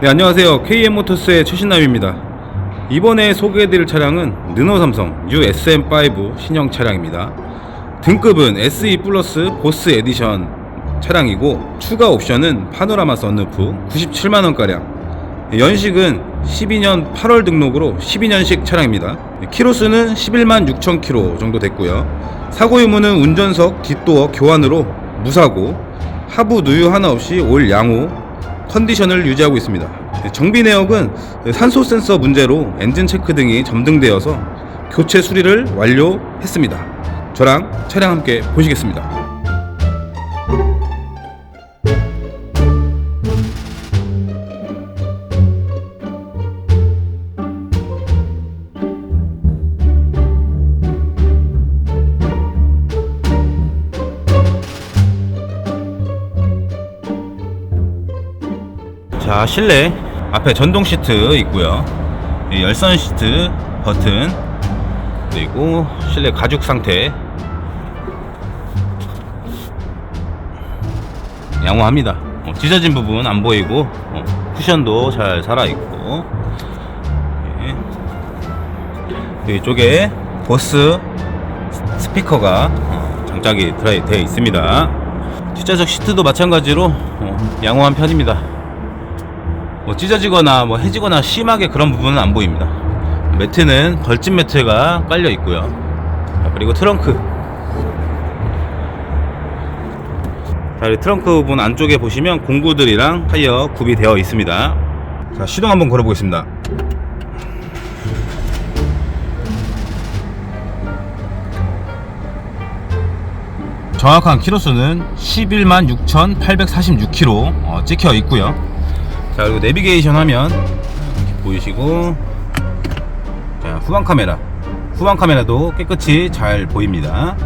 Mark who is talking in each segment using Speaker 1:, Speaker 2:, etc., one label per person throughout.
Speaker 1: 네, 안녕하세요. KM모터스의 최신남입니다. 이번에 소개해드릴 차량은 르노 삼성 USM5 신형 차량입니다. 등급은 SE 플러스 보스 에디션 차량이고 추가 옵션은 파노라마 썬루프 97만원가량 연식은 12년 8월 등록으로 12년식 차량입니다. 키로수는 11만 6천 킬로 정도 됐고요. 사고 유무는 운전석 뒷도어 교환으로 무사고 하부 누유 하나 없이 올 양호 컨디션을 유지하고 있습니다. 정비 내역은 산소 센서 문제로 엔진 체크 등이 점등되어서 교체 수리를 완료했습니다. 저랑 차량 함께 보시겠습니다. 자 실내 앞에 전동 시트 있고요. 이 열선 시트 버튼 그리고 실내 가죽 상태. 양호합니다. 어, 찢어진 부분 안 보이고 어, 쿠션도 잘 살아있고. 예. 이쪽에 보스 스피커가 어, 장착이 되어 있습니다. 뒷좌석 시트도 마찬가지로 어, 양호한 편입니다 뭐 찢어지거나 뭐 해지거나 심하게 그런 부분은 안 보입니다. 매트는 걸진 매트가 깔려 있고요. 자, 그리고 트렁크. 자, 이 트렁크 부분 안쪽에 보시면 공구들이랑 타이어 구비되어 있습니다. 자, 시동 한번 걸어보겠습니다. 정확한 키로수는 11만 6,846km 어, 찍혀 있고요. 자 그리고 내비게이션 화면. 이렇게 보이시고. 자 후방 카메라. 후방 카메라도 깨끗이 잘 보입니다.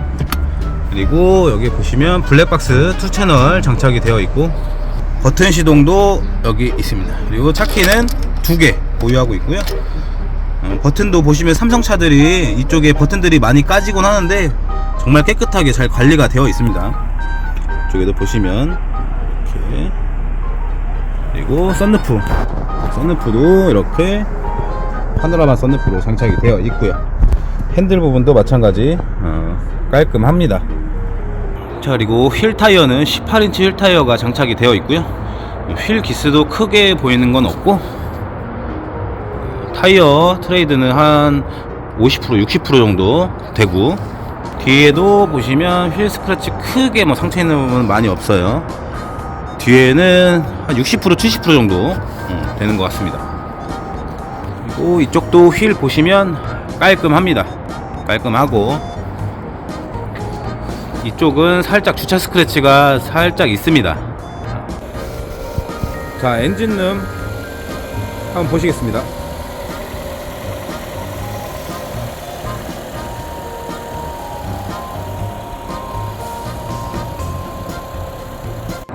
Speaker 1: 그리고 여기 보시면 블랙박스 2채널 장착이 되어 있고 버튼 시동도 여기 있습니다. 그리고 차키는 두 개 보유하고 있고요. 어, 버튼도 보시면 삼성차들이 이쪽에 버튼들이 많이 까지곤 하는데 정말 깨끗하게 잘 관리가 되어 있습니다. 이쪽에도 보시면 그리고 썬루프. 썬루프도 이렇게 파노라마 썬루프로 장착이 되어 있고요. 핸들 부분도 마찬가지 어, 깔끔합니다. 자 그리고 휠 타이어는 18인치 휠 타이어가 장착이 되어 있고요. 휠 기스도 크게 보이는 건 없고 타이어 트레이드는 한 50% 60% 정도 되고 뒤에도 보시면 휠 스크래치 크게 뭐 상처 있는 부분은 많이 없어요 뒤에는 한 60% 70% 정도 어, 되는 것 같습니다. 그리고 이쪽도 휠 보시면 깔끔합니다. 깔끔하고 이쪽은 살짝 주차 스크래치가 살짝 있습니다. 자 엔진룸 한번 보시겠습니다.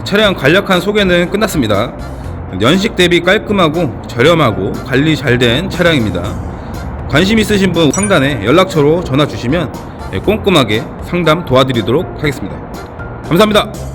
Speaker 1: 차량 간략한 소개는 끝났습니다. 연식 대비 깔끔하고 저렴하고 관리 잘 된 차량입니다. 관심 있으신 분 상단에 연락처로 전화 주시면 꼼꼼하게 상담 도와드리도록 하겠습니다. 감사합니다.